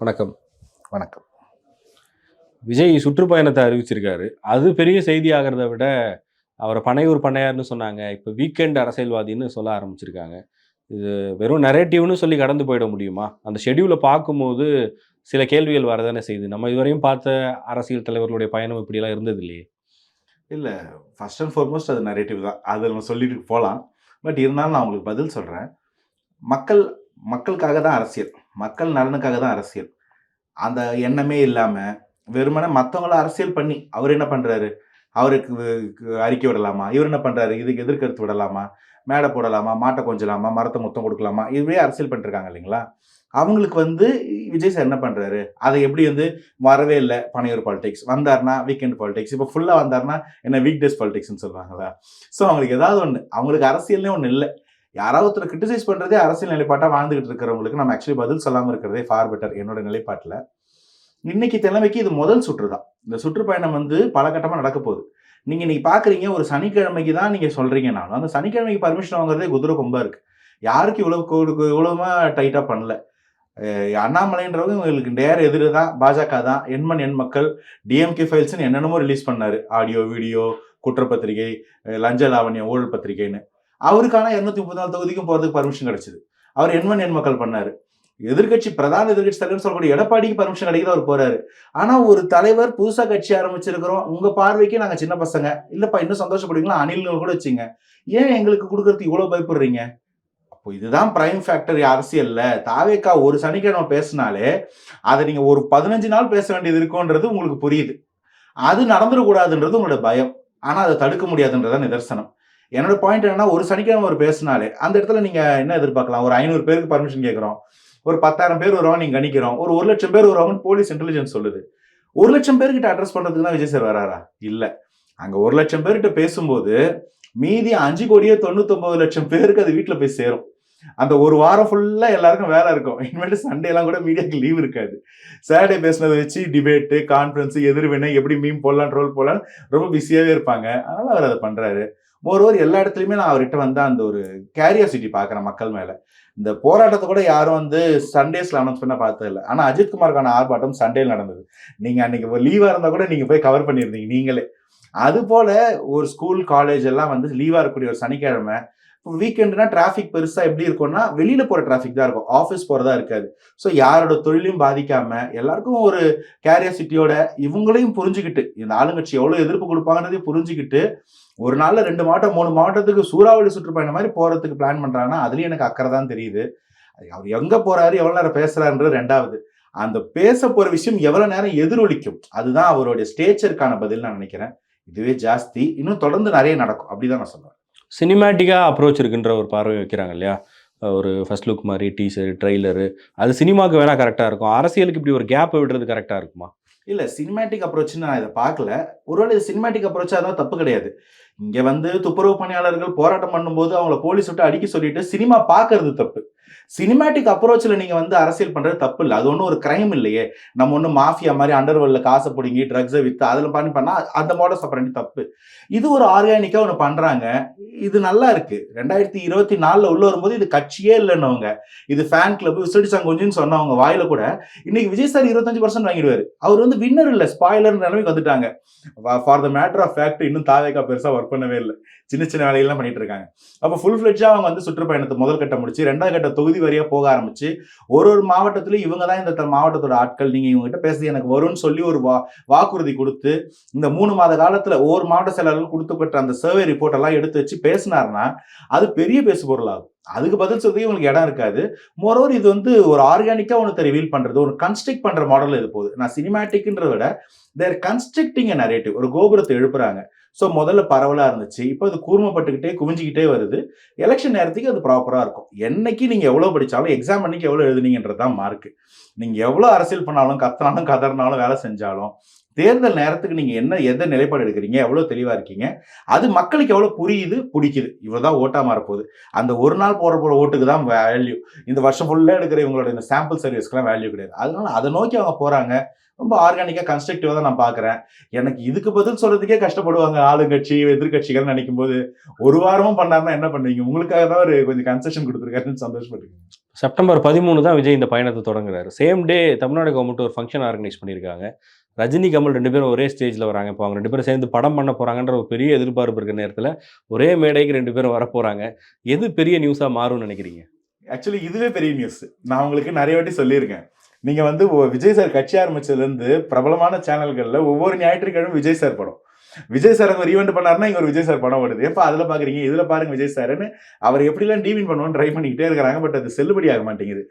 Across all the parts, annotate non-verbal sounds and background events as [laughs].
வணக்கம். வணக்கம். விஜய் சுற்றுப்பயணத்தை அறிவிச்சிருக்காரு. அது பெரிய செய்தி ஆகிறத விட அவரை பனையூர் பண்ணையார்னு சொன்னாங்க. இப்போ வீக்கெண்ட் அரசியல்வாதின்னு சொல்ல ஆரம்பிச்சிருக்காங்க. இது வெறும் நரேட்டிவ்னு சொல்லி கடந்து போயிட முடியுமா? அந்த ஷெடியூலை பார்க்கும்போது சில கேள்விகள் வரதானே செய்யுது. நம்ம இதுவரையும் பார்த்த அரசியல் தலைவர்களுடைய பயணம் இப்படியெல்லாம் இருந்தது இல்லையே? இல்லை ஃபர்ஸ்ட் அண்ட் ஃபார்மோஸ்ட் அது நரேட்டிவ் தான். அது நம்ம சொல்லிட்டு போகலாம். பட் இருந்தாலும் நான் உங்களுக்கு பதில் சொல்கிறேன் மக்கள் மக்களுக்காக தான் அரசியல். மக்கள் நலனுக்காக தான் அரசியல். அந்த எண்ணமே இல்லாமல் வெறுமனே மற்றவங்கள அரசியல் பண்ணி அவர் என்ன பண்ணுறாரு அவருக்கு அறிக்கை விடலாமா? இவர் என்ன பண்ணுறாரு இதுக்கு எதிர்கருத்து விடலாமா? மேடை போடலாமா? மாட்டை கொஞ்சலாமா? மரத்தை மொத்தம் கொடுக்கலாமா? இதுவே அரசியல் பண்ணிருக்காங்க இல்லைங்களா? அவங்களுக்கு வந்து விஜய் சார் என்ன பண்ணுறாரு அதை எப்படி வந்து வரவே இல்லை பனையூர் பாலிடிக்ஸ் வந்தார்னா வீக்கெண்ட் பாலிடிக்ஸ் இப்போ ஃபுல்லாக வந்தார்னா என்ன வீக் டேஸ் பாலிடிக்ஸ்னு சொல்லுவாங்களா? ஸோ அவங்களுக்கு ஏதாவது ஒன்று அவங்களுக்கு அரசியல்னே ஒன்று இல்லை. யாராவது ஒருத்தர் கிரிட்டிசைஸ் பண்ணுறதே அரசியல் நிலைப்பாட்டாக வாழ்ந்துகிட்டு இருக்கிறவங்களுக்கு நம்ம ஆக்சுவலி பதில் சொல்லாமல் இருக்கிறதே ஃபார் பெட்டர் என்னோட நிலைப்பாட்டில். இன்னைக்கு தலைமைக்கு இது முதல் சுற்று தான் இந்த சுற்றுப்பயணம் வந்து பல கட்டமாக நடக்க போகுது. நீங்கள் இன்னைக்கு பார்க்குறீங்க ஒரு சனிக்கிழமைக்கு தான் நீங்கள் சொல்கிறீங்கனாலும் அந்த சனிக்கிழமைக்கு பர்மிஷன் வாங்குறதே குதிரை கொம்பாக இருக்குது யாருக்கு இவ்வளவு இவ்வளோமா டைட்டாக பண்ணல. அண்ணாமலைன்றவங்க இவங்களுக்கு நேர எதிர் தான் பாஜக தான். எண்மண் எண் மக்கள் டிஎம்கே ஃபைல்ஸ்ன்னு என்னென்னமோ ரிலீஸ் பண்ணார். ஆடியோ வீடியோ குற்றப்பத்திரிகை லஞ்ச லாவண்யம் ஊழல் பத்திரிகைன்னு. அவருக்கான இரநூத்தி முப்பத்தி நாலு தொகுதிக்கும் போகிறதுக்கு பர்மிஷன் கிடைச்சது. அவர் எண்மன் எண் மக்கள் பண்ணாரு. எதிர்க்கட்சி பிரதான எதிர்க்கட்சி தலைவர் சொல்லக்கூடிய எடப்பாடிக்கு பர்மிஷன் கிடைக்குது அவர் போறாரு. ஆனா ஒரு தலைவர் புதுசா கட்சி ஆரம்பிச்சிருக்கிறோம். உங்க பார்வைக்கு நாங்க சின்ன பசங்க. இல்லப்பா இன்னும் சந்தோஷப்படுவீங்களா? அணில்கள் கூட வச்சுங்க. ஏன் எங்களுக்கு கொடுக்கறதுக்கு இவ்வளவு பயப்படுறீங்க? அப்போ இதுதான் பிரைம் ஃபேக்டர் அரசியல்ல. தாவேக்கா ஒரு சனிக்கிழமை பேசினாலே அதை நீங்க ஒரு பதினஞ்சு நாள் பேச வேண்டியது இருக்கும்ன்றது உங்களுக்கு புரியுது. அது நடந்துடக்கூடாதுன்றது உங்களோட பயம். ஆனா அதை தடுக்க முடியாதுன்றதான் நிதர்சனம். என்னோட பாயிண்ட் என்னன்னா ஒரு சனிக்கிழமை ஒரு பேசினாலே அந்த இடத்துல நீங்க என்ன எதிர்பார்க்கலாம்? ஒரு ஐநூறு பேருக்கு பர்மிஷன் கேட்குறோம். ஒரு பத்தாயிரம் பேர் வருவாங்க நீங்க கணிக்கிறோம். ஒரு ஒரு லட்சம் பேர் வருவாங்கன்னு போலீஸ் இன்டெலிஜென்ஸ் சொல்லுது. ஒரு லட்சம் பேர்கிட்ட அட்ரஸ் பண்றதுக்கு தான் விஜய் சார் வராரா? இல்ல. அங்க ஒரு லட்சம் பேர்கிட்ட பேசும்போது மீதி அஞ்சு கோடியே தொண்ணூத்தொன்பது லட்சம் பேருக்கு அது வீட்டில் போய் சேரும். அந்த ஒரு வாரம் ஃபுல்லாக எல்லாருக்கும் வேலை இருக்கும். [laughs] இனிமேட்டு சண்டே எல்லாம் கூட மீடியாவுக்கு லீவ் இருக்காது. சாட்டர்டே பேசினதை வச்சு டிபேட்டு கான்ஃபரன்ஸ் எதிர்வினை எப்படி மீம் போடலாம் ட்ரோல் போடலாம் ரொம்ப பிஸியாகவே இருப்பாங்க. அதனால அவர் அதை பண்ணுறாரு மோரோவர் எல்லா இடத்துலையுமே நான் அவர்கிட்ட வந்து அந்த ஒரு கேரியாசிட்டி பார்க்குறேன் மக்கள் மேலே. இந்த போராட்டத்தை கூட யாரும் வந்து சண்டேஸில் அனௌன்ஸ் பண்ண பார்த்தது இல்லை. ஆனால் அஜித்குமாருக்கான ஆர்ப்பாட்டம் சண்டேல நடந்தது. நீங்கள் அன்னைக்கு லீவாக இருந்தால் கூட நீங்கள் போய் கவர் பண்ணியிருந்தீங்க நீங்களே. அதுபோல் ஒரு ஸ்கூல் காலேஜ் எல்லாம் வந்து லீவாக இருக்கக்கூடிய ஒரு சனிக்கிழமை வீக்கெண்டுனா டிராஃபிக் பெருசாக எப்படி இருக்கும்னா வெளியில் போகிற டிராஃபிக் தான் இருக்கும். ஆஃபீஸ் போகிறதா இருக்காது. ஸோ யாரோட தொழிலையும் பாதிக்காம எல்லாருக்கும் ஒரு கேரியாசிட்டியோட இவங்களையும் புரிஞ்சுக்கிட்டு இந்த ஆளுங்கட்சி எவ்வளோ எதிர்ப்பு கொடுப்பாங்கன்றதையும் புரிஞ்சுக்கிட்டு ஒரு நாளில் ரெண்டு மாவட்டம் மூணு மாவட்டத்துக்கு சூறாவளி சுற்றுப்பயணம் மாதிரி போகிறதுக்கு பிளான் பண்ணுறாங்கன்னா அதுலேயும் எனக்கு அக்கறை தான் தெரியுது. அவர் எங்கே போகிறாரு எவ்வளோ நேரம் பேசுகிறாருன்றது ரெண்டாவது. அந்த பேச போகிற விஷயம் எவ்வளோ நேரம் எதிரொலிக்கும் அதுதான் அவருடைய ஸ்டேச்சருக்கான பதில் நான் நினைக்கிறேன். இதுவே ஜாஸ்தி. இன்னும் தொடர்ந்து நிறைய நடக்கும். அப்படிதான் நான் சொல்லுவேன். சினிமேட்டிக்காக அப்ரோச் இருக்குன்ற ஒரு பார்வை வைக்கிறாங்க இல்லையா? ஒரு ஃபர்ஸ்ட் லுக் மாதிரி டீசர் ட்ரெய்லரு அது சினிமாவுக்கு வேணால் கரெக்டாக இருக்கும். அரசியலுக்கு இப்படி ஒரு கேப் விடுறது கரெக்டாக இருக்குமா? இல்லை சினிமேட்டிக் அப்ரோச்னு நான் இதை பார்க்கல. ஒருவேளை இது சினிமேட்டிக் அப்ரோச்சாக தான் தப்பு கிடையாது. இங்கே வந்து துப்புரவு பணியாளர்கள் போராட்டம் பண்ணும்போது அவங்கள போலீஸ் விட்டு அடிக்க சொல்லிட்டு சினிமா பார்க்கறது தப்பு. சினிமேட்டிக் அப்ரோச்சில் நீங்க வந்து அரசியல் பண்றது தப்பு இல்லை அது ஒன்றும் ஒரு கிரைம் இல்லையே. நம்ம ஒன்றும் மாஃபியா மாதிரி அண்டர்வெல்ல காசை பிடுங்கி ட்ரக்ஸை வித்து அதில் பண்ணி பண்ணால் அந்த மாடல் சப்பரண்டி தப்பு. இது ஒரு ஆர்கானிக்கா ஒன்று பண்றாங்க. இது நல்லா இருக்கு. ரெண்டாயிரத்தி இருபத்தி நாலுல உள்ள வரும்போது இது கட்சியே இல்லைன்னவங்க. இது ஃபேன் கிளப் விசிடி சங்கொஞ்சின்னு சொன்னவங்க வாயில கூட இன்னைக்கு விஜய் சார் இருபத்தஞ்சு பர்சன்ட் வாங்கிடுவாரு. அவர் வந்து வின்னர் இல்ல ஸ்பாய்லர் நிலைமைக்கு வந்துட்டாங்க. For the matter of fact இன்னும் தாவேக்கா பெருசா ஒர்க் பண்ணவே இல்லை. சின்ன சின்ன வேலைகள்லாம் பண்ணிட்டு இருக்காங்க. அப்போ ஃபுல் ஃபிளெட்ஜா அவங்க வந்து சுற்றுப்பயணத்தை முதல் கட்டம் முடிச்சு ரெண்டாவது கட்ட தொகுதி வரியாக போக ஆரம்பிச்சு ஒரு ஒரு மாவட்டத்திலும் இவங்க தான் இந்த த- மாவட்டத்தோட ஆட்கள். நீங்க இவங்க கிட்ட பேசுறது எனக்கு வரும்னு சொல்லி ஒரு வா வாக்குறுதி கொடுத்து இந்த மூணு மாத காலத்துல ஒவ்வொரு மாவட்ட செயலாளர்கள் கொடுத்துப்பட்ட அந்த சர்வே ரிப்போர்ட் எல்லாம் எடுத்து வச்சு பேசினாருன்னா அது பெரிய பேசு பொருளாகும். அதுக்கு பதில் சொல்றதுக்கு உங்களுக்கு இடம் இருக்காது. மோரோவர் இது வந்து ஒரு ஆர்கானிக்கா ஒன்று ரிவீல் பண்றது ஒரு கன்ஸ்ட்ரக்ட் பண்ற மாடல் இது போகுது. நான் சினிமேட்டிக்ன்றத விட தேர் கன்ஸ்ட்ரக்டிங் நரேட்டிவ் ஒரு கோபுரத்தை எழுப்புறாங்க. ஸோ முதல்ல பரவலாக இருந்துச்சு. இப்போ அது கூர்மப்பட்டுக்கிட்டே குவிஞ்சிக்கிட்டே வருது. எலெக்ஷன் நேரத்துக்கு அது ப்ராப்பராக இருக்கும். என்னைக்கு நீங்கள் எவ்வளோ படித்தாலும் எக்ஸாம் அன்னைக்கு எவ்வளோ எழுதுனீங்கன்றது தான் மார்க்கு நீங்கள் எவ்வளோ அரசியல் பண்ணாலும் கத்தினாலும் கதறினாலும் வேலை செஞ்சாலும் தேர்தல் நேரத்துக்கு நீங்கள் என்ன எந்த நிலைப்பாடு எடுக்கிறீங்க எவ்வளோ தெளிவாக இருக்கீங்க அது மக்களுக்கு எவ்வளோ புரியுது பிடிக்குது. இவ்வளவுதான் ஓட்டாக மாறப்போகுது. அந்த ஒரு நாள் போகிற போகிற ஓட்டுக்கு தான் வேல்யூ இந்த வருஷம் ஃபுல்லாக எடுக்கிற இவங்களோட இந்த சாம்பிள் சர்வீஸ்க்குலாம் வேல்யூ கிடையாது. அதனால அதை நோக்கி அவங்க போகிறாங்க ரொம்ப ஆர்கானிக்கா கன்ஸ்ட்ரக்டிவா தான் நான் பாக்குறேன் எனக்கு இதுக்கு பதில் சொல்றதுக்கே கஷ்டப்படுவாங்க ஆளுங்கட்சி எதிர்கட்சிகள் நினைக்கும் போது ஒரு வாரமும் பண்ணாருன்னா என்ன பண்ணுவீங்க? உங்களுக்காக தான் ஒரு கொஞ்சம் கன்செஷன் கொடுத்துருக்காருன்னு சந்தோஷப்பட்டுருக்கேன் செப்டம்பர் பதிமூணு தான் விஜய் இந்த பயணத்தை தொடங்குறாரு. சேம் டே தமிழ்நாடு கவர்மெண்ட் ஒரு ஃபங்க்ஷன் ஆர்கனைஸ் பண்ணியிருக்காங்க. ரஜினி கமல் ரெண்டு பேரும் ஒரே ஸ்டேஜில் வராங்க. இப்போ அவங்க ரெண்டு பேரும் சேர்ந்து படம் பண்ண போகிறாங்கன்ற ஒரு பெரிய எதிர்பார்ப்பு இருக்கிற நேரத்தில் ஒரே மேடைக்கு ரெண்டு பேரும் வர போகிறாங்க எது பெரிய நியூஸாக மாறும்னு நினைக்கிறீங்க? ஆக்சுவலி இதுவே பெரிய நியூஸ் நான் உங்களுக்கு நிறைய வாட்டி சொல்லியிருக்கேன். நீங்கள் வந்து விஜய் சார் கட்சி ஆரம்பிச்சதுலேருந்து பிரபலமான சேனல்களில் ஒவ்வொரு ஞாயிற்றுக்கிழமை விஜய் சார் படம். விஜய் சார் அங்க ஒரு ஈவெண்ட் பண்ணாருன்னா இங்கே ஒரு விஜய் சார் படம் வருது. எப்போ அதில் பார்க்குறீங்க இதில் பாருங்க விஜய் சார்னு அவர் எப்படிலாம் டீவின் பண்ணுவோன்னு ட்ரை பண்ணிக்கிட்டே இருக்கிறாங்க. பட் அது செல்லுபடி ஆக மாட்டேங்குது.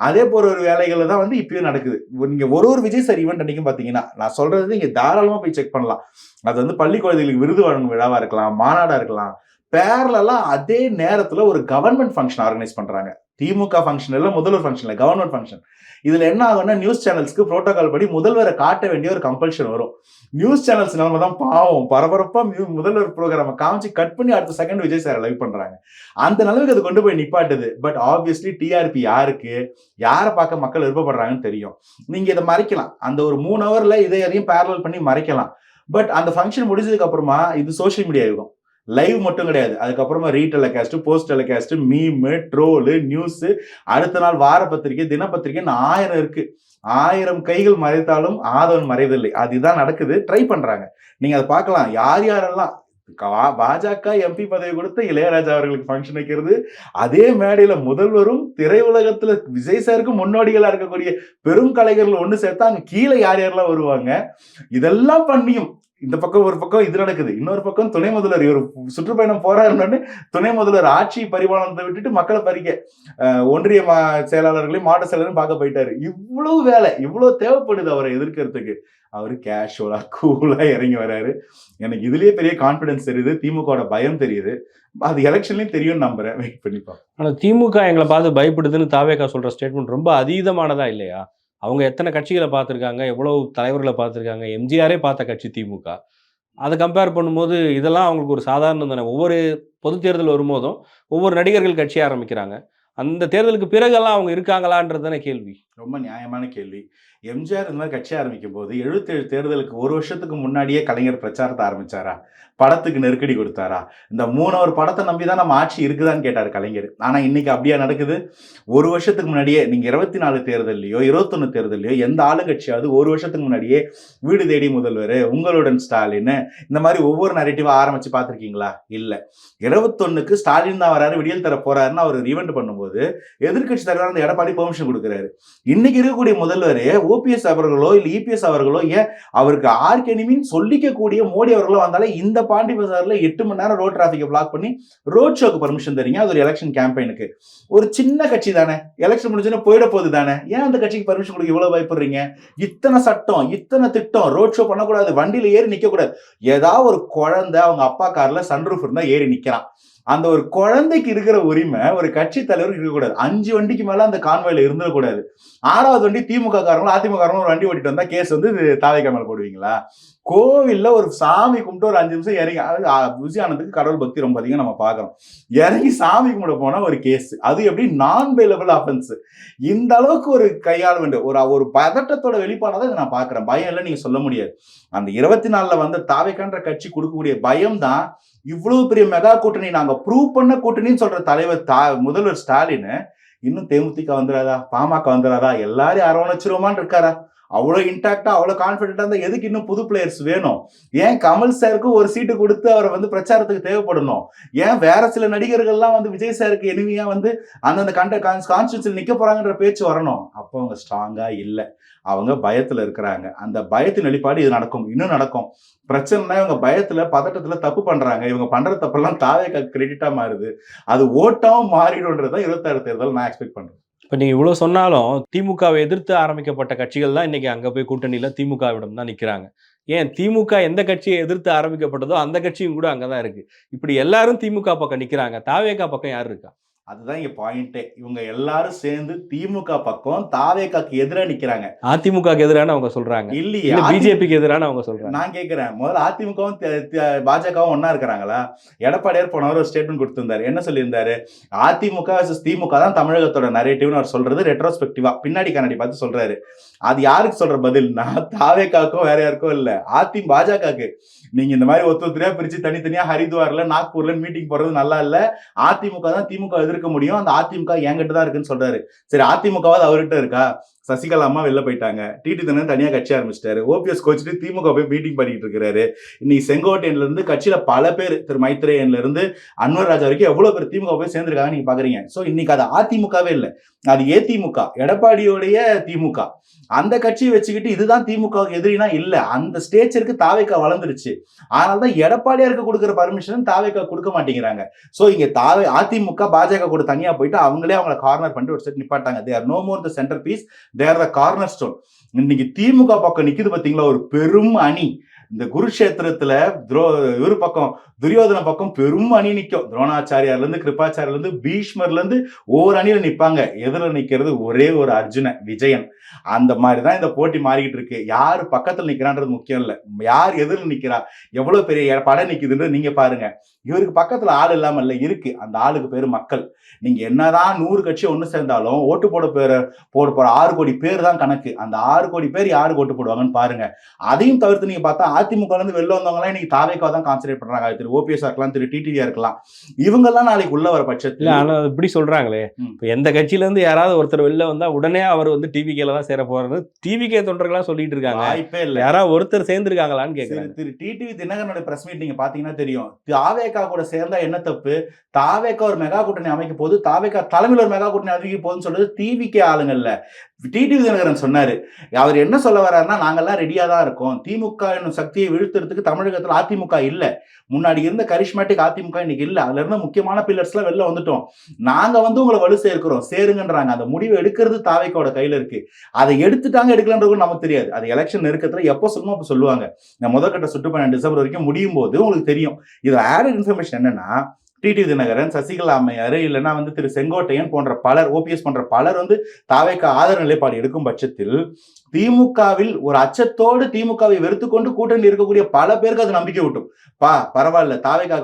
அதே போல் ஒரு வேலைகளில் தான் வந்து இப்பயும் நடக்குது. நீங்கள் ஒரு ஒரு விஜய் சார் ஈவெண்ட் அன்றைக்கும் பார்த்தீங்கன்னா நான் சொல்கிறது இங்கே தாராளமாக போய் செக் பண்ணலாம். அது வந்து பள்ளி குழந்தைகளுக்கு விருது வழங்கும் விழாவாக இருக்கலாம் மாநாடாக இருக்கலாம். பேரலாம் அதே நேரத்தில் ஒரு கவர்மெண்ட் ஃபங்க்ஷன் ஆர்கனைஸ் பண்ணுறாங்க திமுக ஃபங்க்ஷன் இல்லை முதல்வர் ஃபங்க்ஷன் இல்லை கவர்மெண்ட் ஃபங்க்ஷன் இதில் என்ன ஆகும்னா நியூஸ் சேனல்ஸ்க்கு ப்ரோட்டோகால் படி முதல்வரை காட்ட வேண்டிய ஒரு கம்பல்ஷன் வரும். நியூஸ் சேனல்ஸ் நம்ம தான் பாவம் பரபரப்பா முதல்வர் ப்ரோக்ராமை காமிச்சு கட் பண்ணி அடுத்த செகண்ட் விஜய் சார் லைவ் பண்ணுறாங்க அந்த அளவுக்கு அது கொண்டு போய் நிப்பாட்டுது. பட் ஆப்வியஸ்லி டிஆர்பி யாருக்கு யாரை பார்க்க மக்கள் விருப்பப்படுறாங்கன்னு தெரியும். நீங்கள் இதை மறைக்கலாம். அந்த ஒரு மூணு ஹவரில் இதை எதையும் பேரல் பண்ணி மறைக்கலாம். பட் அந்த ஃபங்க்ஷன் முடிஞ்சதுக்கு அப்புறமா இது சோஷியல் மீடியா யுகம். லைவ் மட்டும் கிடையாது. அதுக்கப்புறமா retelecast post telecast meme troll news அடுத்த நாள் வார பத்திரிகை தினப்பத்திரிகைன்னு ஆயிரம் இருக்கு. ஆயிரம் கைகள் மறைத்தாலும் ஆதவன் மறைவதில்லை. அதுதான் நடக்குது. ட்ரை பண்றாங்க. நீங்க அதை பார்க்கலாம். யார் யாரெல்லாம் பாஜக எம்பி பதவி கொடுத்த இளையராஜா அவர்களுக்கு ஃபங்க்ஷன் வைக்கிறது. அதே மேடையில முதல்வரும் திரையுலகத்துல விஜய் சாருக்கு முன்னோடிகளா இருக்கக்கூடிய பெரும் கலைஞர்கள் ஒன்று சேர்த்தா அங்க கீழே யார் யாரெல்லாம் வருவாங்க? இதெல்லாம் பண்ணியும் இந்த பக்கம் ஒரு பக்கம் இது நடக்குது இன்னொரு பக்கம் துணை முதல்வர் இவர் சுற்றுப்பயணம் போறாருன்னு துணை முதல்வர் ஆட்சி பரிபாலனத்தை விட்டுட்டு மக்களை பறிக்க ஒன்றிய மா செயலாளர்களையும் மாவட்ட செயலரும் பார்க்க போயிட்டாரு. இவ்வளவு வேலை இவ்வளவு தேவைப்படுது அவரை எதிர்க்கிறதுக்கு. அவர் கேஷுவலா கூலா இறங்கி வராரு. எனக்கு இதுலயே பெரிய கான்பிடன்ஸ் தெரியுது திமுகவோட பயம் தெரியுது. அது எலெக்ஷன்லயும் தெரியும்னு நம்புறேன். வெயிட் பண்ணிப்போம் ஆனால் திமுக எங்களை பார்த்து பயப்படுதுன்னு தாவேக்கா சொல்கிற ஸ்டேட்மெண்ட் ரொம்ப அதீதமானதா இல்லையா? அவங்க எத்தனை கட்சிகளை பார்த்துருக்காங்க எவ்வளோ தலைவர்களை பார்த்துருக்காங்க எம்ஜிஆரே பார்த்த கட்சி திமுக. அதை கம்பேர் பண்ணும்போது இதெல்லாம் அவங்களுக்கு ஒரு சாதாரணம் தானே. ஒவ்வொரு பொது தேர்தல் வரும்போதும் ஒவ்வொரு நடிகர்கள் கட்சி ஆரம்பிக்கிறாங்க. அந்த தேர்தலுக்கு பிறகெல்லாம் அவங்க இருக்காங்களான்றது தானே கேள்வி. ரொம்ப நியாயமான கேள்வி. எம்ஜிஆர் இந்த மாதிரி கட்சி ஆரம்பிக்கும் போது எழுபத்தேழு தேர்தலுக்கு ஒரு வருஷத்துக்கு முன்னாடியே கலைஞர் பிரச்சாரத்தை ஆரம்பிச்சாரா? படத்துக்கு நெருக்கடி கொடுத்தாரா? இந்த மூணவர் படத்தை நம்பி தான் நம்ம ஆட்சி இருக்குதான்னு கேட்டார் கலைஞர். ஆனால் இன்னைக்கு அப்படியா நடக்குது? ஒரு வருஷத்துக்கு முன்னாடியே நீங்கள் இருபத்தி நாலு தேர்தல்லையோ இருபத்தொன்னு தேர்தல்லையோ எந்த ஆளுங்கட்சியாவது ஒரு வருஷத்துக்கு முன்னாடியே வீடு தேடி முதல்வர் உங்களுடன் ஸ்டாலின் இந்த மாதிரி ஒவ்வொரு நரேட்டிவாக ஆரம்பிச்சு பார்த்துருக்கீங்களா? இல்லை. இருபத்தொன்னுக்கு ஸ்டாலின் தான் வராரு விடியல் தர போறாருன்னு அவர் ஈவெண்ட் பண்ணும்போது எதிர்க்கட்சி தலைவர் அந்த எடப்பாடி பெர்மிஷன் கொடுக்குறாரு. இன்னைக்கு இருக்கக்கூடிய முதல்வர் ஓபிஎஸ் அவர்களோ இல்ல இபிஎஸ் அவர்களோ ஏன் அவருக்கு ஆர்க் சொல்லிக்கக்கூடிய மோடி அவர்களோ வந்தாலே இந்த பாண்டி பசாரில் எட்டு மணி நேரம் ரோட் டிராஃபிக்கை பிளாக் பண்ணி ரோட் ஷோக்கு பர்மிஷன் தரீங்க. அது ஒரு எலெக்ஷன் கேம்பெயினுக்கு ஒரு சின்ன கட்சி தானே. எலெக்ஷன் முடிஞ்சுன்னா போயிட போகுது தானே. ஏன் அந்த கட்சிக்கு பர்மிஷன் கொடுக்க இவ்வளவு பயப்படுறீங்க? இத்தனை சட்டம் இத்தனை திட்டம் ரோட் ஷோ பண்ணக்கூடாது வண்டியில் ஏறி நிற்கக்கூடாது ஏதாவது ஒரு குழந்தை அவங்க அப்பா கார்ல சன்ரூஃப் இருந்தால் ஏறி நிற்கிறான் அந்த ஒரு குழந்தைக்கு இருக்கிற உரிமை ஒரு கட்சி தலைவருக்கு இருக்கக்கூடாது. அஞ்சு வண்டிக்கு மேல அந்த கான்வாயில இருந்துடக்கூடாது. ஆறாவது வண்டி திமுக காரங்களும் அதிமுக காரங்களும் ஒரு வண்டி ஓட்டிட்டு வந்தா கேஸ் வந்து இது தாவைக்கா மேல போடுவீங்களா? கோவில்ல ஒரு சாமி கும்பிட்டு ஒரு அஞ்சு நிமிஷம் இறங்கி அதாவது ஆ, கடவுள் பக்தி ரொம்ப அதிகம் நம்ம பார்க்கறோம். இறங்கி சாமி கும்பிட போனா ஒரு கேஸ் அது எப்படி? நான் பெயிலபிள் அஃபென்ஸ் இந்த அளவுக்கு ஒரு கையாள வேண்டும். ஒரு ஒரு பதட்டத்தோட வெளிப்பாடாக இதை நான் பார்க்குறேன். பயம் இல்லை நீங்க சொல்ல முடியாது. அந்த இருபத்தி நாலுல வந்து தாவைக்கான்ற கட்சி கொடுக்கக்கூடிய பயம் தான் இவ்வளவு பெரிய மெகா கூட்டணி நாங்க ப்ரூவ் பண்ண கூட்டணின்னு சொல்ற தலைவர் தா முதல்வர் ஸ்டாலின் இன்னும் தேமுதிக வந்துடாதா பாமக வந்துடாதா எல்லாரையும் அரவணைச்சிருவோமான்னு இருக்காரா? அவ்வளோ இன்டாக்டா அவ்வளோ கான்ஃபிடென்ட்டாக இருந்தால் எதுக்கு இன்னும் புது பிளேயர்ஸ் வேணும்? ஏன் கமல் சாருக்கு ஒரு சீட்டு கொடுத்து அவரை வந்து பிரச்சாரத்துக்கு தேவைப்படணும்? ஏன் வேற சில நடிகர்கள்லாம் வந்து விஜய் சாருக்கு எளிமையாக வந்து அந்தந்த கண்ட கான்ஸ்டியூன்சில் நிற்க போறாங்கன்ற பேச்சு வரணும். அப்போ அவங்க ஸ்ட்ராங்காக இல்லை. அவங்க பயத்தில் இருக்கிறாங்க. அந்த பயத்தின் வெளிப்பாடு இது நடக்கும். இன்னும் நடக்கும். பிரச்சனைனா இவங்க பயத்தில் பதட்டத்தில் தப்பு பண்ணுறாங்க இவங்க பண்ணுற தப்பெல்லாம் தாவே க்ரெடிட்டாக மாறுது. அது ஓட்டாவும் மாறிடும்ன்றதான் இருபத்தாறு தேர்தல் நான் எக்ஸ்பெக்ட் பண்ணுறேன் இப்போ நீங்கள் இவ்வளோ சொன்னாலும் திமுகவை எதிர்த்து ஆரம்பிக்கப்பட்ட கட்சிகள் தான் இன்னைக்கு அங்கே போய் கூட்டணியில் திமுகவிடம் தான் நிற்கிறாங்க ஏன் திமுக எந்த கட்சியை எதிர்த்து ஆரம்பிக்கப்பட்டதோ அந்த கட்சியும் கூட அங்கே தான் இருக்கு. இப்படி எல்லாரும் திமுக பக்கம் நிற்கிறாங்க தாவேகா பக்கம் யார் இருக்கா? அதுதான் இங்க பாயிண்டே இவங்க எல்லாரும் சேர்ந்து திமுக பக்கம் தாவேக்காக்கு எதிரா நிக்கிறாங்க. அதிமுகக்கு எதிரான அவங்க சொல்றாங்க. இல்லையே பிஜேபிக்கு எதிரான அவங்க சொல்றாங்க. நான் கேக்குறேன். முதல்ல அதிமுகவும் பாஜகவும் ஒண்ணா இருக்கிறாங்களா? எடப்பாடியார் போன ஒரு ஸ்டேட்மெண்ட் கொடுத்திருந்தாரு. என்ன சொல்லியிருந்தாரு? அதிமுக திமுக தான் தமிழகத்தோட நரேட்டிவ்னு அவர் சொல்றது ரெட்ரோஸ்பெக்டிவா பின்னாடி கண்ணாடி பார்த்து சொல்றாரு. அது யாருக்கு சொல்ற பதில்னா தாவேக்காக்கும் வேற யாருக்கும் இல்ல. அதி பாஜகவுக்கு நீங்க இந்த மாதிரி ஒத்து ஒத்துரையா பிரிச்சு தனித்தனியா ஹரித்வார்ல நாக்பூர்ல மீட்டிங் போறது நல்லா இல்ல. அதிமுக தான் திமுக எதிர்க்க முடியும். அந்த அதிமுக என்கிட்ட தான் இருக்குன்னு சொல்றாரு. சரி அதிமுகவாவது அவர்கிட்ட இருக்கா? சசிகலா அம்மா வெளில போயிட்டாங்க. டிடி தினம் தனியாக கட்சி ஆரம்பிச்சிட்டாரு. ஓபிஎஸ் கோச்சிட்டு திமுக போய் மீட்டிங் பண்ணிட்டு இருக்கிறாரு இன்னைக்கு செங்கோட்டையன்ல இருந்து கட்சியில பல பேர் திரு மைத்ரேயன்ல இருந்து அன்வர் ராஜா வரைக்கும் எவ்வளவு பேர் திமுக போய் சேர்ந்திருக்காங்க நீங்க பாக்குறீங்க. ஸோ இன்னைக்கு அது அதிமுகவே இல்லை. அது ஏதிமுக எடப்பாடியோடைய திமுக. அந்த கட்சியை வச்சுக்கிட்டு இதுதான் திமுக எதிரினா இல்லை. அந்த ஸ்டேச்சருக்கு தாவேக்கா வளர்ந்துருச்சு. அதனாலதான் எடப்பாடியாருக்கு கொடுக்குற பர்மிஷன் தாவேக்கா கொடுக்க மாட்டேங்கிறாங்க. ஸோ இங்கே தாவே அதிமுக பாஜக கூட தனியாக போயிட்டு அவங்களே அவங்கள கார்னர் பண்ணிட்டு ஒரு set நிப்பாட்டாங்க. They are no more the centrepiece they're the cornerstone இன்னைக்கு திமுக பக்கம் நிக்குது பாத்தீங்களா? ஒரு பெரும் அணி. இந்த குருஷேத்திரத்துல துரோ இவரு பக்கம் துரியோதன பக்கம் பெரும் அணி நிற்கும் துரோணாச்சாரியார்ல இருந்து கிருபாச்சாரியார்ல இருந்து பீஷ்மர்ல இருந்து ஒவ்வொரு அணியில நிற்பாங்க எதிர நிற்கிறது ஒரே ஒரு அர்ஜுன விஜயன். அந்த மாதிரிதான் இந்த போட்டி மாறிக்கிட்டு இருக்கு. யார் பக்கத்துல நிக்கிறான்றது முக்கியம் இல்லை. யார் எதிரில் நிக்கிறா? எவ்வளவு பெரிய படம் நிக்குதுன்றது நீங்க பாருங்க. இவருக்கு பக்கத்துல ஆள் இல்லாம இல்ல இருக்கு. அந்த ஆளுக்கு பேரு மக்கள். நீங்க என்னதான் நூறு கட்சி ஒண்ணு சேர்ந்தாலும் ஓட்டு போட பேர போட போற ஆறு கோடி பேர் தான் கணக்கு. அந்த ஆறு கோடி பேர் யாருக்கு ஓட்டு போடுவாங்கன்னு பாருங்க. அதையும் தவிர்த்து நீங்க பார்த்தா அதிமுக ல இருந்து வெளில வந்தவங்க எல்லாம் இன்னைக்கு தாவேக்கா தான் கான்சென்ட்ரேட் பண்றாங்க. திரு ஓபிஎஸ் இருக்கலாம் திரு டிடிவியா இருக்கலாம். இவங்க எல்லாம் நாளைக்கு உள்ள வர பட்சத்துல ஆனா அது இப்படி சொல்றாங்களே. இப்ப எந்த கட்சியில இருந்து யாராவது ஒருத்தர் வெளில வந்தா உடனே அவர் வந்து டிவிகேல தான் சேர போறாரு டிவிகே தொண்டர்களா சொல்லிட்டு இருக்காங்க. வாய்ப்பே இல்ல. யாராவது ஒருத்தர் சேர்ந்திருக்காங்களான்னு சரி, கேக்குறாங்க. திரு டிடிவி தினகரனுடைய பிரஸ் மீட் நீங்க பாத்தீங்கன்னா தெரியும். தாவேக்கா கூட சேர்ந்தா என்ன தப்பு? தாவேக்கா ஒரு மெகா கூட்டணி அமைக்க போது தாவேக்கா தலைமையில் ஒரு மெகா கூட்டணி அமைக்க போகுதுன்னு சொல்றது டிவிக்கே ஆளுங்கள்ல. டிடிவி தினகரன் சொன்னார். அவர் என்ன சொல்ல வர்றாருன்னா நாங்கள்லாம் ரெடியாக தான் இருக்கோம். திமுக என்னும் சக்தியை வீழ்த்துறதுக்கு தமிழகத்தில் அதிமுக இல்லை. முன்னாடி இருந்த கரிஷ்மேட்டிக் அதிமுக இன்னைக்கு இல்லை. அதுல இருந்த முக்கியமான பில்லர்ஸ்லாம் வெளில வந்துட்டோம். நாங்கள் வந்து உங்களை வலு சேர்க்கிறோம். சேருங்கன்றாங்க. அந்த முடிவை எடுக்கிறது தாவேக்கோட கையில் இருக்கு. அதை எடுத்துட்டாங்க எடுக்கலன்றது நமக்கு தெரியாது. அது எலெக்ஷன் நெருக்கத்தில் எப்போ சொல்லணும் அப்போ சொல்லுவாங்க. இந்த முதற்கட்ட சுற்றுப்பயணம் டிசம்பர் வரைக்கும் முடியும் போது உங்களுக்கு தெரியும். இது ஆட் இன்ஃபர்மேஷன் என்னன்னா டிடி தினகரன் சசிகலா அம்மையார் இல்லைன்னா வந்து திரு செங்கோட்டையன் போன்ற பலர் ஓபிஎஸ் போன்ற பலர் வந்து தாவேக்க ஆதரவு நிலைப்பாடு எடுக்கும் பட்சத்தில் திமுகவில் ஒரு அச்சத்தோடு திமுகவை வெறுத்து கொண்டு கூட்டணி இருக்கக்கூடிய பல பேருக்கு அது நம்பிக்கை விட்டும் பா பரவாயில்ல தாவேக்கா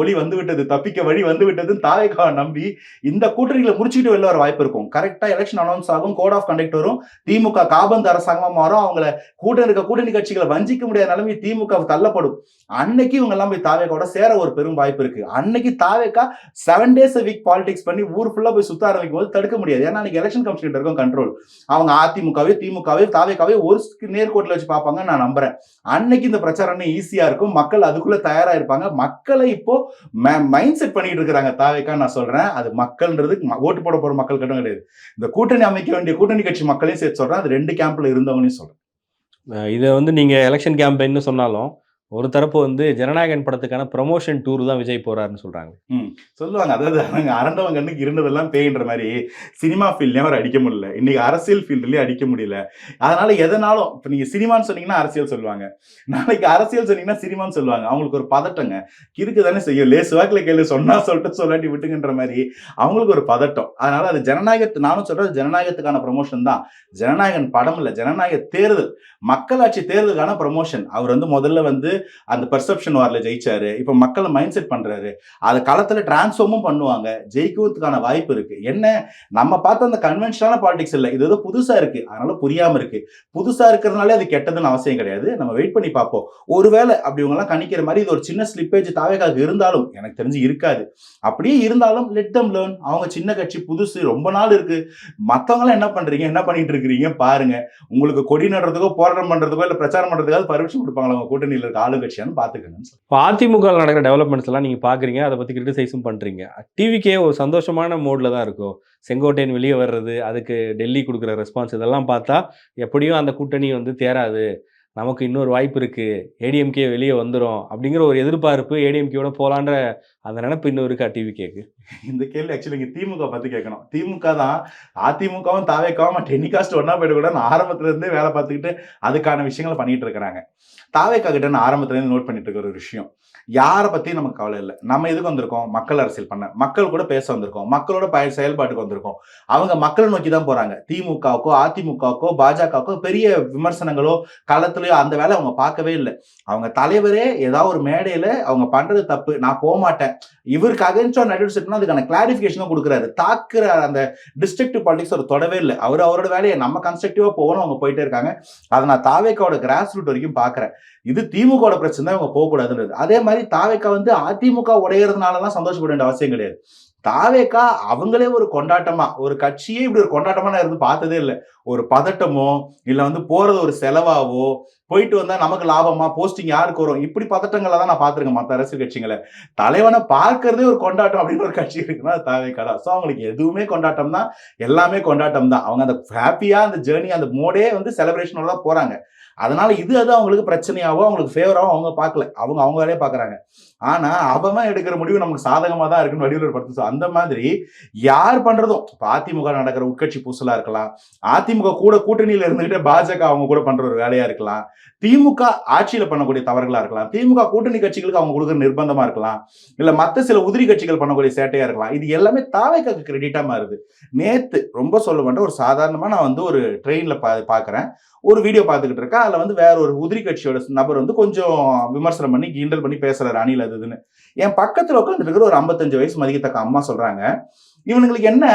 ஒளி வந்து விட்டது தப்பிக்க வழி வந்து விட்டதுன்னு தாவேக்காவை நம்பி இந்த கூட்டணிகளை முடிச்சுட்டு வெளில வர வாய்ப்பு இருக்கும். கரெக்டா எலெக்ஷன் அனௌன்ஸ் ஆகும் கோட் ஆஃப் கண்டக்ட் வரும் திமுக காபந்து அரசாங்கமாக மாறும் அவங்கள கூட்டணி இருக்க கூட்டணி கட்சிகளை வஞ்சிக்க முடியாத நிலைமை திமுக தள்ளப்படும். அன்னைக்கு இவங்க எல்லாம் போய் தாவேக்காவோட சேர ஒரு பெரும் வாய்ப்பு இருக்கு. அன்னைக்கு Thaveka seven days week politics பண்ணி ஊர் ஃபுல்லா போய் சுத்த ஆரம்பிக்கும் போது தடுக்க முடியாது. ஏன்னா அன்னைக்கு எலெக்ஷன் கமிஷன் இருக்கும் கண்ட்ரோல் அவங்க அதிமுகவே திமுகவே தாவேக்காவே ஒரு நேர்கோட்டில் வச்சு பார்ப்பாங்க நான் நம்புறேன். அன்னைக்கு இந்த பிரச்சாரம் ஈஸியா இருக்கும். மக்கள் அதுக்குள்ள தயாரா இருப்பாங்க. மக்களை இப்போ மைண்ட் செட் பண்ணிட்டு இருக்கிறாங்க தாவேக்கா நான் சொல்றேன். அது மக்கள்ன்றது ஓட்டு போட போற மக்கள் கட்டம் கிடையாது. இந்த கூட்டணி அமைக்க வேண்டிய கூட்டணி கட்சி மக்களையும் சேர்த்து சொல்றேன். அது ரெண்டு கேம்ப்ல இருந்தவங்களையும் சொல்றேன். இதை வந்து நீங்க எலெக்ஷன் கேம்பெயின்னு சொன்னாலும் ஒரு தரப்பு வந்து ஜனநாயகன் படத்துக்கான ப்ரமோஷன் டூர் தான் விஜய் போறாருன்னு சொல்றாங்க. சொல்லுவாங்க. அதாவது அவங்க அரண்டவங்க கண்ணுக்கு இருந்ததெல்லாம் பேயின்ற மாதிரி சினிமா ஃபீல்ட்லயும் அவர் அடிக்க முடியல. இன்னைக்கு அரசியல் ஃபீல்ட்லயும் அடிக்க முடியல. அதனால எதனாலும் இப்போ நீங்க சினிமான்னு சொன்னீங்கன்னா அரசியல் சொல்லுவாங்க. நாளைக்கு அரசியல் சொன்னீங்கன்னா சினிமான்னு சொல்லுவாங்க. அவங்களுக்கு ஒரு பதட்டங்க. இருக்கு தானே செய்யும். லேசு வாக்கில் கேளு சொன்னா சொல்லிட்டு சொல்லாட்டி விட்டுங்கன்ற மாதிரி அவங்களுக்கு ஒரு பதட்டம். அதனால அது ஜனநாயகத்து நானும் சொல்றது ஜனநாயகத்துக்கான ப்ரமோஷன் தான். ஜனநாயகன் படம் இல்லை ஜனநாயக தேர்தல் மக்களாட்சி தேர்தலுக்கான ப்ரமோஷன் அவர் வந்து முதல்ல வந்து அந்த பெர்செப்ஷன் வாரில் ஜெயிச்சாரு. இப்ப மக்களை மைண்ட் செட் பண்றாரு. அது களத்துல டிரான்ஸ்ஃபார்மும் பண்ணுவாங்க. ஜெயிக்கிறதுக்கான வாய்ப்பு இருக்கு. என்ன? நம்ம பார்த்த அந்த கன்வென்ஷனான பாலிடிக்ஸ் இல்ல. இது ஏதோ புதுசா இருக்கு. அதனால புரியாம இருக்கு. புதுசா இருக்கிறதுனாலே அது கெட்டதுன்னு அவசியம் கிடையாது. நம்ம வெயிட் பண்ணி பார்ப்போம். ஒருவேளை அப்படி இவங்கெல்லாம் கணிக்கிற மாதிரி இது ஒரு சின்ன ஸ்லிப்பேஜ் தாவேக்காக இருந்தாலும் எனக்கு தெரிஞ்சு இருக்காது. அப்படியே இருந்தாலும் லெட் தம் லேர்ன் அவங்க சின்ன கட்சி புதுசு ரொம்ப நாள் இருக்கு. மற்றவங்களாம் என்ன பண்றீங்க? என்ன பண்ணிட்டு இருக்கிறீங்க? பாருங்க. உங்களுக்கு கொடி நடுறதுக்கோ போராட்டம் பண்ணுறதுக்கோ இல்லை பிரச்சாரம் பண்ணுறதுக்காக பர்மிஷன் கொடுப்பாங்களா அவங்க கூட்டணியில் இருக்க? ஆளுங்கட்சியானு பார்த்துக்கணும்னு இப்போ அதிமுக நடக்கிற டெவலப்மெண்ட்ஸ் எல்லாம் நீங்க பாக்குறீங்க அதை பத்தி கிரிட்டிசைஸும் பண்றீங்க. டிவிக்கே ஒரு சந்தோஷமான மோட்ல தான் இருக்கும். செங்கோட்டையன் வெளியே வர்றது அதுக்கு டெல்லி கொடுக்குற ரெஸ்பான்ஸ் இதெல்லாம் பார்த்தா எப்படியும் அந்த கூட்டணி வந்து தேராது நமக்கு இன்னொரு வாய்ப்பு இருக்குது ஏடிஎம்கே வெளியே வந்துடும் அப்படிங்கிற ஒரு எதிர்பார்ப்பு ஏடிஎம்கேவோட போகலான்ற அந்த நினைப்பு இன்னும் இருக்கா டிவி கேக்கு இந்த கேள்வி ஆக்சுவலி இங்கே திமுக பற்றி கேட்கணும். திமுக தான் அதிமுகவும் தாவேக்காவும் டென்னிகாஸ்ட் ஒன்றா போயிடக்கூடாதுன்னு ஆரம்பத்துலேருந்தே இருந்தே வேலை பார்த்துக்கிட்டு அதுக்கான விஷயங்களை பண்ணிகிட்டு இருக்கிறாங்க. தாவேக்கா கிட்ட நான் ஆரம்பத்துலேருந்து நோட் பண்ணிட்டு இருக்கிற ஒரு விஷயம். யாரை பற்றியும் நமக்கு கவலை இல்லை. நம்ம எதுக்கு வந்திருக்கோம்? மக்கள் அரசியல் பண்ண. மக்கள் கூட பேச வந்திருக்கோம். மக்களோட பய செயல்பாட்டுக்கு வந்திருக்கோம். அவங்க மக்களை நோக்கி தான் போகிறாங்க திமுகவுக்கோ அதிமுகவுக்கோ பாஜகவுக்கோ பெரிய விமர்சனங்களோ களத்துலையோ அந்த வேலை அவங்க பார்க்கவே இல்லை. அவங்க தலைவரே ஏதாவது ஒரு மேடையில் அவங்க பண்ணுறது தப்பு. நான் போக மாட்டேன் இவருக்கு அகைன்ஸ்டா நடிச்சுட்டுனா அதுக்கான கிளாரிபிகேஷன் தான் கொடுக்குறாரு. தாக்குற அந்த டிஸ்ட்ரிக்டிவ் பாலிடிக்ஸ் அவர் தொடவே இல்லை. அவர் அவரோட வேலையை நம்ம கன்ஸ்ட்ரக்டிவா போகணும். அவங்க போயிட்டே இருக்காங்க. அதை நான் தாவேக்காவோட கிராஸ் ரூட் வரைக்கும் பாக்குறேன் இது திமுகவோட பிரச்சனை தான். இவங்க போகக்கூடாதுன்றது. அதே மாதிரி தாவேக்கா வந்து அதிமுக உடையறதுனாலலாம் சந்தோஷப்பட வேண்டிய அவசியம் கிடையாது. தாவேக்கா அவங்களே ஒரு கொண்டாட்டமா ஒரு கட்சியே இப்படி ஒரு கொண்டாட்டமா நான் இருந்து பார்த்ததே இல்லை. ஒரு பதட்டமோ இல்ல வந்து போறது ஒரு செலவாவோ போயிட்டு வந்தா நமக்கு லாபமா போஸ்டிங் யாருக்கு வரும்? இப்படி பதட்டங்களை தான் நான் பார்த்துருக்கேன் மற்ற அரசியல் கட்சிகளை. தலைவனை பார்க்கறதே ஒரு கொண்டாட்டம் அப்படின்னு ஒரு கட்சி இருக்குன்னா தாவேக்கா தான். ஸோ அவங்களுக்கு எதுவுமே கொண்டாட்டம் தான் எல்லாமே கொண்டாட்டம் தான். அவங்க அந்த ஹாப்பியா அந்த ஜேர்னி அந்த மோடே வந்து செலிப்ரேஷனோட தான் போறாங்க. அதனால இது அது அவங்களுக்கு பிரச்சனையாவோ அவங்களுக்கு ஃபேவராகவும் அவங்க பார்க்கல. அவங்க அவங்க வேலையை பார்க்குறாங்க. ஆனா அவன் எடுக்கிற முடிவு நமக்கு சாதகமா தான் இருக்குன்னு வடிவில் படுத்து அந்த மாதிரி யார் பண்றதும் இப்போ அதிமுக நடக்கிற உட்கட்சி பூசலா இருக்கலாம் அதிமுக கூட கூட்டணியில இருந்துகிட்டே பாஜக அவங்க கூட பண்ற ஒரு வேலையா இருக்கலாம் திமுக ஆட்சியில பண்ணக்கூடிய தவறுகளா இருக்கலாம் திமுக கூட்டணி கட்சிகளுக்கு அவங்க கொடுக்குற நிர்பந்தமா இருக்கலாம் இல்ல மத்த சில உதிரி கட்சிகள் பண்ணக்கூடிய சேட்டையா இருக்கலாம் இது எல்லாமே தாவைக்காக்கு கிரெடிட்டா மாறுது. நேத்து ரொம்ப சொல்ல வேண்டாம் ஒரு சாதாரணமா நான் வந்து ஒரு ட்ரெயின்ல பா பாக்குறேன் ஒரு வீடியோ பார்த்துக்கிட்டு இருக்கேன் அதுல வந்து வேற ஒரு உதிரி கட்சியோட நபர் வந்து கொஞ்சம் விமர்சனம் பண்ணி கிண்டல் பண்ணி பேசுறாரு அணில அது இதுன்னு என் பக்கத்துல உட்காந்துட்டு இருக்கிற ஒரு 55 வயசு மதிக்கத்தக்க அம்மா சொல்றாங்க இவனுங்களுக்கு என்ன?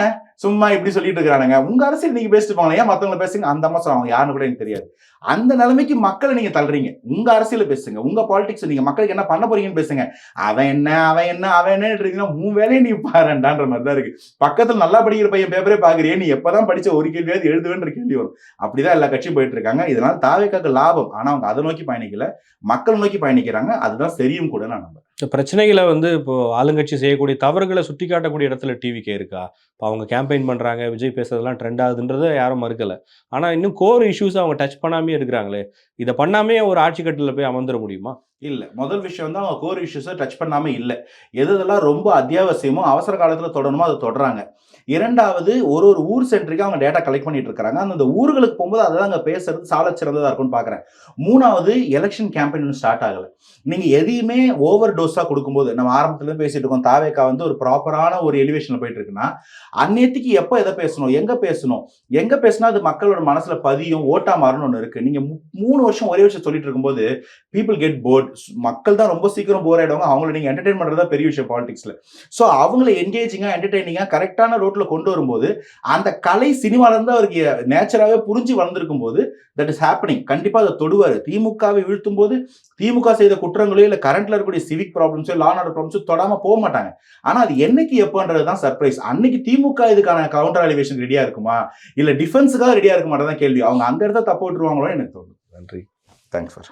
சும்மா இப்படி சொல்லிட்டு இருக்கிறானுங்க. உங்க அரசியல் நீங்க பேசிட்டு போங்களேன் ஏன் மத்தவங்கள பேசுங்க அந்த அம்மா சொல்லுவாங்க யாருன்னு கூட எனக்கு தெரியாது. அந்த நிலைமைக்கு மக்களை நீங்க தள்ளுறீங்க. உங்க அரசியல பேசுங்க. உங்க பாலிடிக்ஸ் நீங்க மக்களுக்கு என்ன பண்ண போறீங்கன்னு பேசுங்க. அவன் என்ன அவன் என்ன அவன் என்ன இருக்கீங்கன்னா உன் வேலையை நீ பாருண்டான்ற மாதிரி தான் இருக்கு. பக்கத்துல நல்லா படிக்கிற பையன் பேப்பரே பாக்குறியே நீ எப்பதான் படிச்ச ஒரு கேள்வியாவது எழுதுவேன்ற கேள்வி வரும். அப்படிதான் எல்லா கட்சியும் போயிட்டு இருக்காங்க. இதனால தாவேக்காக்கு லாபம். ஆனா அவங்க அதை நோக்கி பயணிக்கல. மக்கள் நோக்கி பயணிக்கிறாங்க. அதுதான் சரியும் கூட நான் நம்புறேன். இந்த பிரச்சனைகளை வந்து இப்போ ஆளுங்கட்சி செய்யக்கூடிய தவறுகளை சுட்டி காட்டக்கூடிய இடத்துல டிவிக்கே இருக்கா? இப்போ அவங்க கேம்பெயின் பண்ணுறாங்க விஜய் பேசுறதெல்லாம் ட்ரெண்ட் ஆகுதுன்றதை யாரும் மறுக்கலை. ஆனால் இன்னும் கோர் இஷ்யூஸ் அவங்க டச் பண்ணாமே இருக்கிறாங்களே இதை பண்ணாமே ஒரு ஆட்சி கட்டில் போய் அமர்ந்துட முடியுமா? இல்லை. முதல் விஷயம் வந்து அவங்க கோர் இஷ்யூஸை டச் பண்ணாமல் இல்லை. எது இதெல்லாம் ரொம்ப அத்தியாவசியமோ அவசர காலத்தில் தொடரணுமோ அதை தொடறாங்க. இரண்டாவது ஒரு ஒரு ஊர் சென்ட்ரிக்கு அவங்க டேட்டா கலெக்ட் பண்ணிட்டு இருக்காங்க அந்த ஊர்களுக்கு போகும்போது அதை அங்கே பேசுறது சால சிறந்ததாக இருக்கும்னு பார்க்குறேன் மூணாவது எலெக்ஷன் கேம்பெயின் ஸ்டார்ட் ஆகலை. நீங்கள் எதையுமே ஓவர் டோஸ் கொடுக்கும்போது நம்ம ஆரம்பத்துலேருந்து பேசிட்டு இருக்கோம் தாவேக்கா வந்து ஒரு ப்ராப்பரான ஒரு எலிவேஷன்ல போயிட்டு இருக்குன்னா அந்நேத்திக்கு எப்போ எதை பேசணும் எங்க பேசணும் எங்க பேசினா அது மக்களோட மனசுல பதியும் ஓட்டா மாறணும் ஒன்று இருக்கு. நீங்க மூணு வருஷம் ஒரே விஷயம் சொல்லிட்டு இருக்கும்போது பீப்புள் கெட் போர்ட் மக்கள் தான் ரொம்ப சீக்கிரம் போர் ஆயிடுவாங்க. அவங்கள நீங்க என்டர்டைன் பண்றது தான் பெரிய விஷயம் பாலிடிக்ஸ்ல ஸோ அவங்கள என்கேஜிங்காக என்டர்டைனிங்காக கரெக்டான ரோட்ல கொண்டு வரும்போது அந்த கலை சினிமால இருந்து அவருக்கு நேச்சராகவே புரிஞ்சு வளர்ந்துருக்கும் போது தட் இஸ் ஹேப்பனிங் கண்டிப்பா அதை தொடுவாரு. திமுகவை வீழ்த்தும் போது திமுக செய்த குற்றங்களோ இல்ல கரண்ட்ல இருக்கக்கூடிய சிவிக் ப்ராப்ளம்ஸோ லா ஆர்டர் ப்ராப்ளம்ஸோ தொடாம போக மாட்டாங்க. ஆனா அது என்னைக்கு எப்போன்றது தான் சர்ப்ரைஸ் அன்னைக்கு திமுக இதுக்கான கவுண்டர் அலிவேஷன் ரெடியா இருக்குமா? இல்ல டிஃபென்ஸுக்காக ரெடியா இருக்க மாட்டேதான் கேள்வி. அவங்க அங்க இருந்தா தப்பு விட்டுருவாங்களோ எனக்கு தோணுது. நன்றி. Thanks for